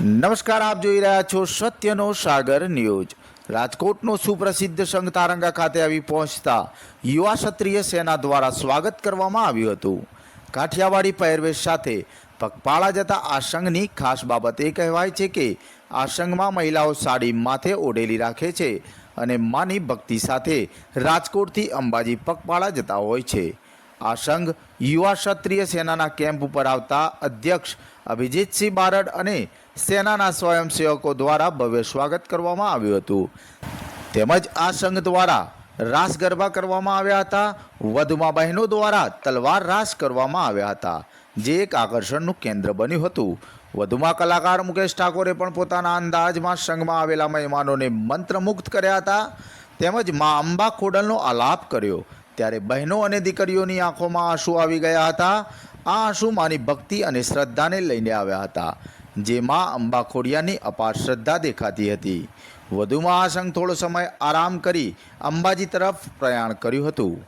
નમસ્કાર, આપ જોઈ રહ્યા છો સત્યનો સાગર ન્યૂઝ. રાજકોટનો સુપ્રસિદ્ધ સંઘ તારંગા ખાતે આવી પહોંચતા યુવા ક્ષત્રિય સેના દ્વારા સ્વાગત કરવામાં આવ્યું હતું. કાઠિયાવાડી પહેરવેશ સાથે પગપાળા જતા આ સંઘની ખાસ બાબત એ કહેવાય છે કે આ સંઘમાં મહિલાઓ સાડી માથે ઓઢેલી રાખે છે અને માની ભક્તિ સાથે રાજકોટથી અંબાજી પગપાળા જતા હોય છે. આ સંઘ યુવા ક્ષત્રિય સેનાના કેમ્પ ઉપર આવતા અધ્યક્ષ અભિજીતસિંહ બારડ અને સેનાના સ્વયંસેવકો દ્વારા ભવ્ય સ્વાગત કરવામાં આવ્યું હતું. તેમજ આ સંઘ દ્વારા રાસ ગરબા કરવામાં આવ્યા હતા. વધુમાં બહેનો દ્વારા તલવાર રાસ કરવામાં આવ્યા હતા, જે એક આકર્ષણનું કેન્દ્ર બન્યું હતું. વધુમાં કલાકાર મુકેશ ઠાકોરે પણ પોતાના અંદાજમાં સંઘમાં આવેલા મહેમાનોને મંત્રમુગ્ધ કર્યા હતા. તેમજ મા અંબા ખોડલનો આલાપ કર્યો. ત્યારે બહેનો અને દીકરીઓની આંખોમાં આંસુ આવી ગયા હતા. આ આંસુ માની ભક્તિ અને શ્રદ્ધાને લઈને આવ્યા હતા. જે મા અંબા અપાર શ્રદ્ધા દેખાતી હતી. વધુમાં આ સંઘ થોડો સમય આરામ કરી અંબાજી તરફ પ્રયાણ કર્યું હતું.